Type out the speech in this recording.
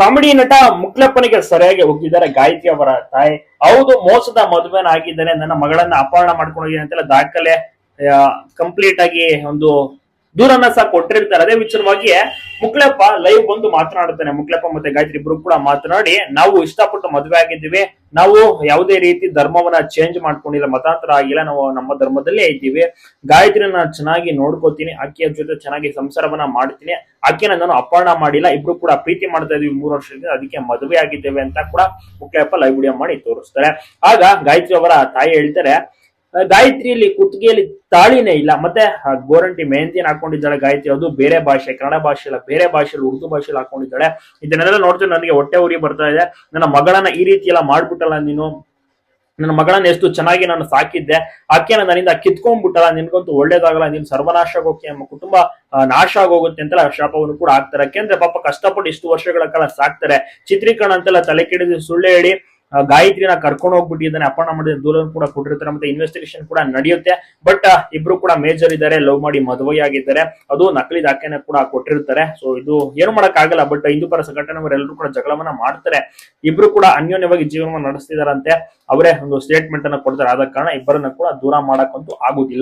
Comedy ನಟ ಮುಕ್ಲಪ್ಪನಿಗೆ ಸರಿಯಾಗಿ ಹೋಗಿದ್ದಾರೆ. ಗಾಯತ್ರಿ ಅವರ ತಾಯಿ. ಹೌದು, ಮೋಸದ ಮದುವೆನ ಆಗಿದ್ದಾರೆ ನನ್ನ ಮಗಳನ್ನ ಅಪಹರಣ ಮಾಡ್ಕೊಂಡು ಹೋಗಿ ಅಂತೆಲ್ಲ ದಾಖಲೆ ಕಂಪ್ಲೀಟ್ ಆಗಿ ಒಂದು ದೂರನ್ನ ಸಹ ಕೊಟ್ಟಿರ್ತಾರೆ. ಅದೇ ವಿಚಾರವಾಗಿ ಮುಕ್ಲಪ್ಪ ಲೈವ್ ಬಂದು ಮಾತನಾಡುತ್ತಾನೆ. ಮುಕ್ಲಪ್ಪ ಮತ್ತೆ ಗಾಯತ್ರಿ ಇಬ್ರು ಕೂಡ ಮಾತನಾಡಿ, ನಾವು ಇಷ್ಟಪಟ್ಟು ಮದುವೆ ಆಗಿದ್ದೀವಿ. ನಾವು ಯಾವುದೇ ರೀತಿ ಧರ್ಮವನ್ನ ಚೇಂಜ್ ಮಾಡ್ಕೊಂಡಿಲ್ಲ. ಮತಾಂತರ ಆಗಿಲ್ಲ. ನಾವು ನಮ್ಮ ಧರ್ಮದಲ್ಲೇ ಇದ್ದೀವಿ. ಗಾಯತ್ರಿನ ಚೆನ್ನಾಗಿ ನೋಡ್ಕೋತೀನಿ. ಆಕೆಯ ಜೊತೆ ಚೆನ್ನಾಗಿ ಸಂಸಾರವನ್ನ ಮಾಡ್ತೀನಿ. ಆಕೆನ ನಾನು ಅಪಹರಣ ಮಾಡಿಲ್ಲ. ಇಬ್ರು ಕೂಡ ಪ್ರೀತಿ ಮಾಡ್ತಾ ಇದೀವಿ ಮೂರು ವರ್ಷದಿಂದ ಅದಕ್ಕೆ ಮದುವೆ ಆಗಿದ್ದೇವೆ ಅಂತ ಕೂಡ ಮುಕ್ಲಪ್ಪ ಲೈವ್ ವಿಡಿಯೋ ಮಾಡಿ ತೋರಿಸ್ತಾರೆ. ಆಗ ಗಾಯತ್ರಿ ಅವರ ತಾಯಿ ಹೇಳ್ತಾರೆ ಗಾಯತ್ರಿಯಲ್ಲಿ ಕುತ್ತಿಗೆಯಲ್ಲಿ ತಾಳಿನೇ ಇಲ್ಲ. ಮತ್ತೆ ಗೋರಂಟಿ ಮೆಹಂದಿಯನ್ನು ಹಾಕೊಂಡಿದ್ದಾಳೆ ಗಾಯತ್ರಿ. ಅದು ಬೇರೆ ಭಾಷೆ, ಕನ್ನಡ ಭಾಷೆ ಅಲ್ಲ ಬೇರೆ ಭಾಷೆಯಲ್ಲಿ ಉರ್ದು ಭಾಷೆಯಲ್ಲಿ ಹಾಕೊಂಡಿದ್ದಾಳೆ. ಇದನ್ನೆಲ್ಲ ನೋಡ್ತೀನಿ ನನಗೆ ಹೊಟ್ಟೆ ಉರಿ ಬರ್ತಾ ಇದೆ. ನನ್ನ ಮಗಳನ್ನ ಈ ರೀತಿ ಎಲ್ಲ ಮಾಡ್ಬಿಟ್ಟಲ್ಲ ನೀನು. ನನ್ನ ಮಗಳನ್ನ ಎಷ್ಟು ಚೆನ್ನಾಗಿ ನಾನು ಸಾಕಿದ್ದೆ. ಆಕೆನ ನನ್ನಿಂದ ಕಿತ್ಕೊಂಡ್ಬಿಟ್ಟಲ್ಲ. ನಿನ್ಗಂತೂ ಒಳ್ಳೇದಾಗಲ್ಲ. ನೀನು ಸರ್ವನಾಶ ಆಗೋಕೆ, ನಮ್ಮ ಕುಟುಂಬ ನಾಶ ಆಗೋಗುತ್ತೆ ಅಂತೆಲ್ಲ ಶಾಪವನ್ನು ಕೂಡ ಹಾಕ್ತಾರೆ. ಯಾಕೆಂದ್ರೆ ಪಾಪ ಕಷ್ಟಪಟ್ಟು ಇಷ್ಟು ವರ್ಷಗಳ ಕಾಲ ಸಾಕ್ತಾರೆ. ಚಿತ್ರೀಕರಣ ಅಂತೆಲ್ಲ ತಲೆ ಕೆಡಿದು ಸುಳ್ಳು ಹೇಳಿ ಗಾಯತ್ರಿನ ಕರ್ಕೊಂಡು ಹೋಗ್ಬಿಟ್ಟಿದ್ದಾನೆ ಅಪ್ಪಣ್ಣ ಮಾಡಿದ ದೂರ ಕೂಡ ಕೊಟ್ಟಿರ್ತಾರೆ, ಮತ್ತೆ ಇನ್ವೆಸ್ಟಿಗೇಷನ್ ಕೂಡ ನಡೆಯುತ್ತೆ. ಬಟ್ ಇಬ್ರು ಕೂಡ ಮೇಜರ್ ಇದ್ದಾರೆ ಲವ್ ಮಾಡಿ ಮದುವೆ ಆಗಿದ್ದಾರೆ. ಅದು ನಕಲಿ ದಾಖಲೆನ ಕೂಡ ಕೊಟ್ಟಿರ್ತಾರೆ. ಸೊ ಇದು ಏನು ಮಾಡಕ್ ಆಗಲ್ಲ ಬಟ್ ಹಿಂದೂ ಪರ ಸಂಘಟನೆಯವರೆಲ್ಲರೂ ಕೂಡ ಜಗಳವನ್ನ ಮಾಡ್ತಾರೆ. ಇಬ್ರು ಕೂಡ ಅನ್ಯೋನ್ಯವಾಗಿ ಜೀವನವನ್ನು ನಡೆಸ್ತಿದಾರಂತೆ. ಅವರೇ ಒಂದು ಸ್ಟೇಟ್ಮೆಂಟ್ ಅನ್ನ ಕೊಡ್ತಾರೆ. ಆದ ಕಾರಣ ಇಬ್ಬರನ್ನ ಕೂಡ ದೂರ ಮಾಡಕ್ಕಂತೂ ಆಗುದಿಲ್ಲ.